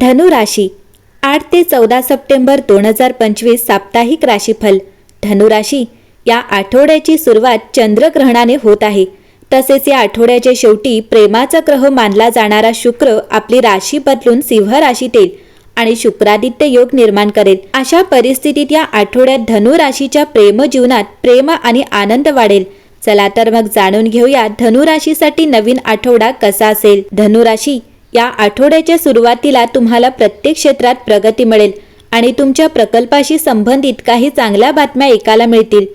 धनुराशी आठ ते चौदा सप्टेंबर दोन हजार पंचवीस साप्ताहिक राशीफल. धनुराशी या आठवड्याची सुरुवात चंद्रग्रहणाने होत आहे. तसेच या आठवड्याच्या शेवटी प्रेमाचा ग्रह मानला जाणारा शुक्र आपली राशी बदलून सिंह राशीत येईल आणि शुक्रादित्य योग निर्माण करेल. अशा परिस्थितीत या आठवड्यात धनु राशीच्या प्रेम जीवनात प्रेम आणि आनंद वाढेल. चला तर मग जाणून घेऊया धनुराशीसाठी नवीन आठवडा कसा असेल. धनुराशी या आठवड्याच्या सुरुवातीला तुम्हाला प्रत्येक क्षेत्रात प्रगती मिळेल आणि तुमच्या प्रकल्पाशी संबंधित काही चांगल्या बातम्या ऐकायला मिळतील.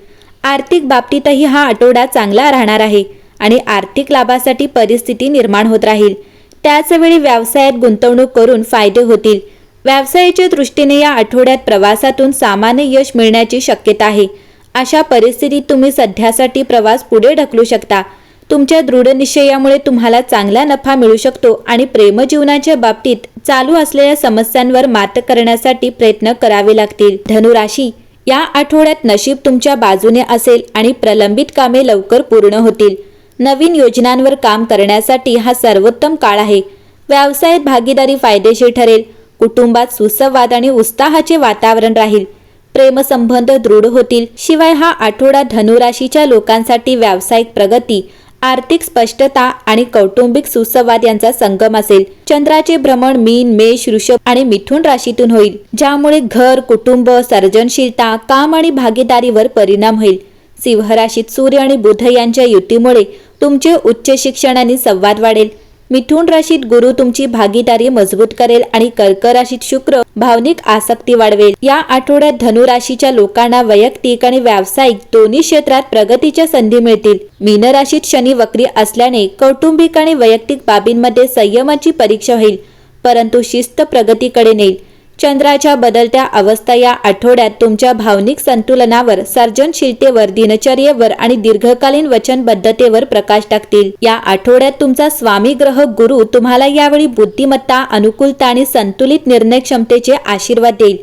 आर्थिक बाबतीतही हा आठवडा चांगला राहणार आहे आणि आर्थिक लाभासाठी परिस्थिती निर्माण होत राहील. त्याचवेळी व्यवसायात गुंतवणूक करून फायदे होतील. व्यवसायाच्या दृष्टीने या आठवड्यात प्रवासातून सामान्य यश मिळण्याची शक्यता आहे. अशा परिस्थितीत तुम्ही सध्यासाठी प्रवास पुढे ढकलू शकता. तुमच्या दृढनिश्चयामुळे तुम्हाला चांगला नफा मिळू शकतो आणि प्रेमजीवनाच्या बाबतीत चालू असलेल्या समस्यांवर मात करण्यासाठी प्रयत्न करावे लागतील. धनुराशी या आठवड्यात नशीब तुमच्या बाजूने असेल आणि प्रलंबित कामे लवकर पूर्ण होतील. नवीन योजनांवर काम करण्यासाठी हा सर्वोत्तम काळ आहे. व्यवसायात भागीदारी फायदेशीर ठरेल. कुटुंबात सुसंवाद आणि उत्साहाचे वातावरण राहील. प्रेमसंबंध दृढ होतील. शिवाय हा आठवडा धनुराशीच्या लोकांसाठी व्यावसायिक प्रगती आर्थिक स्पष्टता आणि कौटुंबिक सुसंवाद यांचा संगम असेल. चंद्राचे भ्रमण मीन मेष ऋषभ आणि मिथुन राशीतून होईल ज्यामुळे घर कुटुंब सर्जनशीलता काम आणि भागीदारीवर परिणाम होईल. सिंह राशीत सूर्य आणि बुध यांच्या युतीमुळे तुमचे उच्च शिक्षण आणि संवाद वाढेल. मिथुन राशीत गुरु तुमची भागीदारी मजबूत करेल आणि कर्क राशीत शुक्र भावनिक आसक्ती वाढवेल. या आठवड्यात धनु राशीच्या लोकांना वैयक्तिक आणि व्यावसायिक दोन्ही क्षेत्रात प्रगतीच्या संधी मिळतील. मीन राशीत शनी वक्री असल्याने कौटुंबिक आणि वैयक्तिक बाबींमध्ये संयमाची परीक्षा होईल परंतु शिस्त प्रगतीकडे नेईल. चंद्राच्या बदलत्या अवस्था या आठवड्यात तुमच्या भावनिक संतुलनावर सर्जनशीलतेवर दिनचर्येवर आणि दीर्घकालीन वचनबद्धतेवर प्रकाश टाकतील. या आठवड्यात तुमचा स्वामी ग्रह गुरु तुम्हाला यावेळी बुद्धिमत्ता अनुकूलता आणि संतुलित निर्णय क्षमतेचे आशीर्वाद देईल.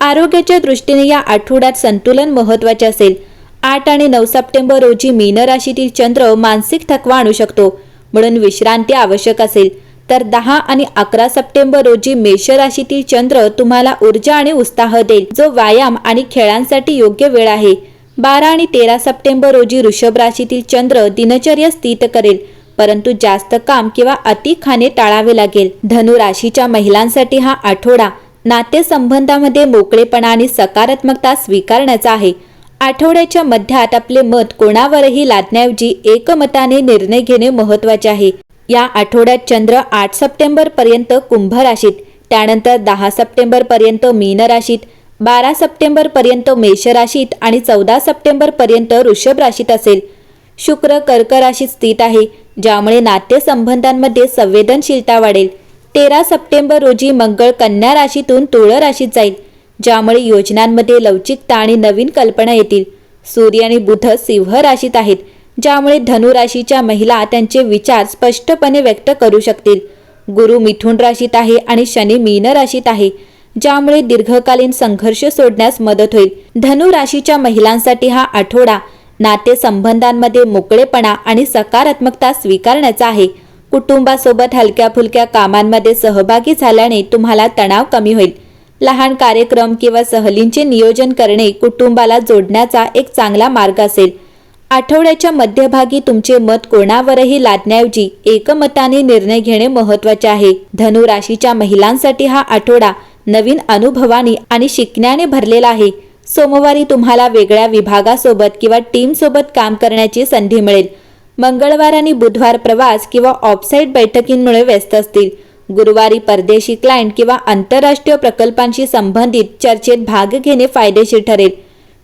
आरोग्याच्या दृष्टीने या आठवड्यात संतुलन महत्त्वाचे असेल. आठ आणि नऊ सप्टेंबर रोजी मीन राशीतील चंद्र मानसिक थकवा आणू शकतो म्हणून विश्रांती आवश्यक असेल. तर दहा आणि अकरा सप्टेंबर रोजी मेष राशीतील चंद्र तुम्हाला ऊर्जा आणि उत्साह देईल जो व्यायाम आणि खेळांसाठी योग्य वेळ आहे. बारा आणि तेरा सप्टेंबर रोजी वृषभ राशीतील चंद्र दिनचर्या स्थित करेल परंतु जास्त काम किंवा अति खाणे टाळावे लागेल. धनु राशीच्या महिलांसाठी हा आठवडा नातेसंबंधामध्ये मोकळेपणा आणि सकारात्मकता स्वीकारण्याचा आहे. आठवड्याच्या मध्यात आपले मत कोणावरही लादण्याऐवजी एकमताने निर्णय घेणे महत्त्वाचे आहे. या आठवड्यात चंद्र आठ सप्टेंबर पर्यंत कुंभ राशीत त्यानंतर दहा सप्टेंबर पर्यंत मीन राशीत बारा सप्टेंबर पर्यंत मेष राशीत आणि चौदा सप्टेंबर पर्यंत वृषभ राशीत असेल. शुक्र कर्क राशीत स्थित आहे ज्यामुळे नातेसंबंधांमध्ये संवेदनशीलता वाढेल. तेरा सप्टेंबर रोजी मंगळ कन्या राशीतून तुळ राशीत जाईल ज्यामुळे योजनांमध्ये लवचिकता आणि नवीन कल्पना येतील. सूर्य आणि बुध सिंह राशीत आहेत ज्यामुळे धनु राशीच्या महिला त्यांचे विचार स्पष्टपणे व्यक्त करू शकतील. गुरु मिथुन राशीत आहे आणि शनी मीन राशीत आहे ज्यामुळे दीर्घकालीन संघर्ष सोडण्यास मदत होईल. धनु राशीच्या महिलांसाठी हा आठवडा नातेसंबंधांमध्ये मोकळेपणा आणि सकारात्मकता स्वीकारण्याचा आहे. कुटुंबासोबत हलक्या फुलक्या कामांमध्ये सहभागी झाल्याने तुम्हाला तणाव कमी होईल. लहान कार्यक्रम किंवा सहलींचे नियोजन करणे कुटुंबाला जोडण्याचा एक चांगला मार्ग असेल. आठवड्याच्या मध्यभागी तुमचे मत कोणावरही लादण्याऐवजी एकमताने निर्णय घेणे महत्त्वाचे आहे. धनु राशीच्या महिलांसाठी हा आठवडा नवीन अनुभवानी आणि शिकण्याने भरलेला आहे. सोमवारी तुम्हाला वेगळ्या विभागासोबत किंवा टीमसोबत काम करण्याची संधी मिळेल. मंगळवार आणि बुधवार प्रवास किंवा ऑफसाईट बैठकींमुळे व्यस्त असतील. गुरुवारी परदेशी क्लायंट किंवा आंतरराष्ट्रीय प्रकल्पांशी संबंधित चर्चेत भाग घेणे फायदेशीर ठरेल.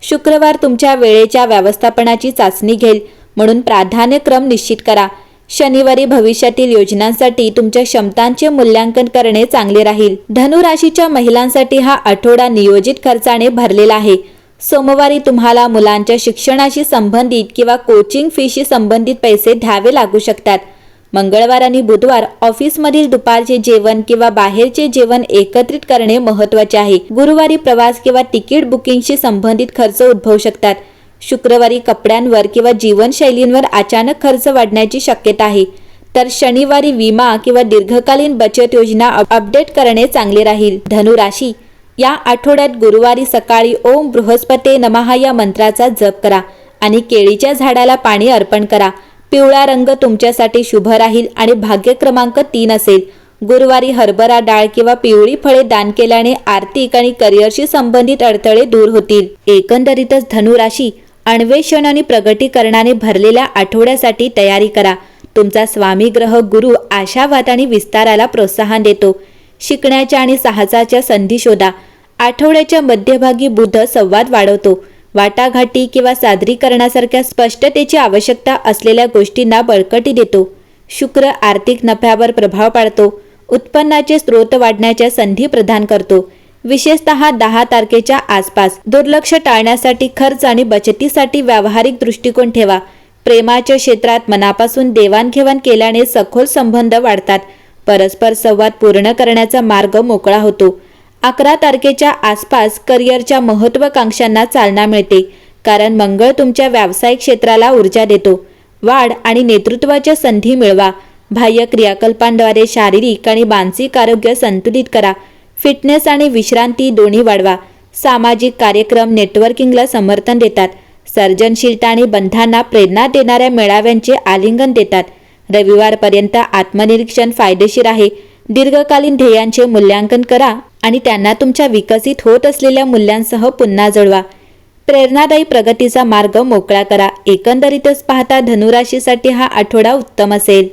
शुक्रवार तुमच्या वेळेच्या व्यवस्थापनाची चाचणी घेईल. म्हणून प्राधान्यक्रम निश्चित करा. शनिवारी भविष्यातील योजनांसाठी तुमच्या क्षमतांचे मूल्यांकन करणे चांगले राहील. धनुराशीच्या महिलांसाठी हा आठवडा नियोजित खर्चाने भरलेला आहे. सोमवारी तुम्हाला मुलांच्या शिक्षणाशी संबंधित किंवा कोचिंग फीशी संबंधित पैसे द्यावे लागू शकतात. मंगळवार आणि बुधवार ऑफिसमधील दुपारचे जेवण किंवा बाहेरचे जेवण एकत्रित करणे महत्त्वाचे आहे. गुरुवारी प्रवास किंवा तिकीट बुकिंगशी संबंधित खर्च उद्भवू शकतात. शुक्रवारी कपड्यांवर किंवा जीवनशैलींवर अचानक खर्च वाढण्याची शक्यता आहे. तर शनिवारी विमा किंवा दीर्घकालीन बचत योजना अपडेट करणे चांगले राहील. धनुराशी या आठवड्यात गुरुवारी सकाळी ओम बृहस्पते नमहा या मंत्राचा जप करा आणि केळीच्या झाडाला पाणी अर्पण करा. पिवळा रंग तुमच्यासाठी शुभ राहील आणि भाग्य क्रमांक तीन असेल. गुरुवारी हरभरा डाळ किंवा पिवळी फळे दान केल्याने आर्थिक आणि करिअरशी संबंधित अडथळे दूर होतील. एकंदरीतच धनुराशी अन्वेषण आणि प्रगतीकरणाने भरलेल्या आठवड्यासाठी तयारी करा. तुमचा स्वामी ग्रह गुरु आशावाद आणि विस्ताराला प्रोत्साहन देतो. शिकण्याच्या आणि साहसाच्या संधी शोधा. आठवड्याच्या मध्यभागी बुध संवाद वाढवतो. वाटाघाटी किंवा सादरीकरणासारख्या स्पष्टतेची आवश्यकता असलेल्या गोष्टींना बळकटी देतो. शुक्र आर्थिक नफ्यावर प्रभाव पाडतो. उत्पन्नाचे स्रोत वाढण्याच्या संधी प्रदान करतो. विशेषतः दहा तारखेच्या आसपास दुर्लक्ष टाळण्यासाठी खर्च आणि बचतीसाठी व्यावहारिक दृष्टिकोन ठेवा. प्रेमाच्या क्षेत्रात मनापासून देवाणघेवाण केल्याने सखोल संबंध वाढतात. परस्पर संवाद पूर्ण करण्याचा मार्ग मोकळा होतो. अकरा तारखेच्या आसपास करिअरच्या महत्वाकांक्षांना चालना मिळते. कारण मंगळ तुमच्या व्यावसायिक क्षेत्राला ऊर्जा देतो. वाढ आणि नेतृत्वाच्या संधी मिळवा. बाह्य क्रियाकल्पांद्वारे शारीरिक आणि मानसिक आरोग्य संतुलित करा. फिटनेस आणि विश्रांती दोन्ही वाढवा. सामाजिक कार्यक्रम नेटवर्किंगला समर्थन देतात. सर्जनशीलता आणि बंधांना प्रेरणा देणाऱ्या मेळाव्यांचे आलिंगन देतात. रविवारपर्यंत आत्मनिरीक्षण फायदेशीर आहे. दीर्घकालीन ध्येयांचे मूल्यांकन करा. आणि त्यांना तुमच्या विकसित होत असलेल्या मूल्यांसह पुन्हा जुळवा. प्रेरणादायी प्रगतीचा मार्ग मोकळा करा. एकंदरीतच पाहता धनुराशीसाठी हा आठवडा उत्तम असेल.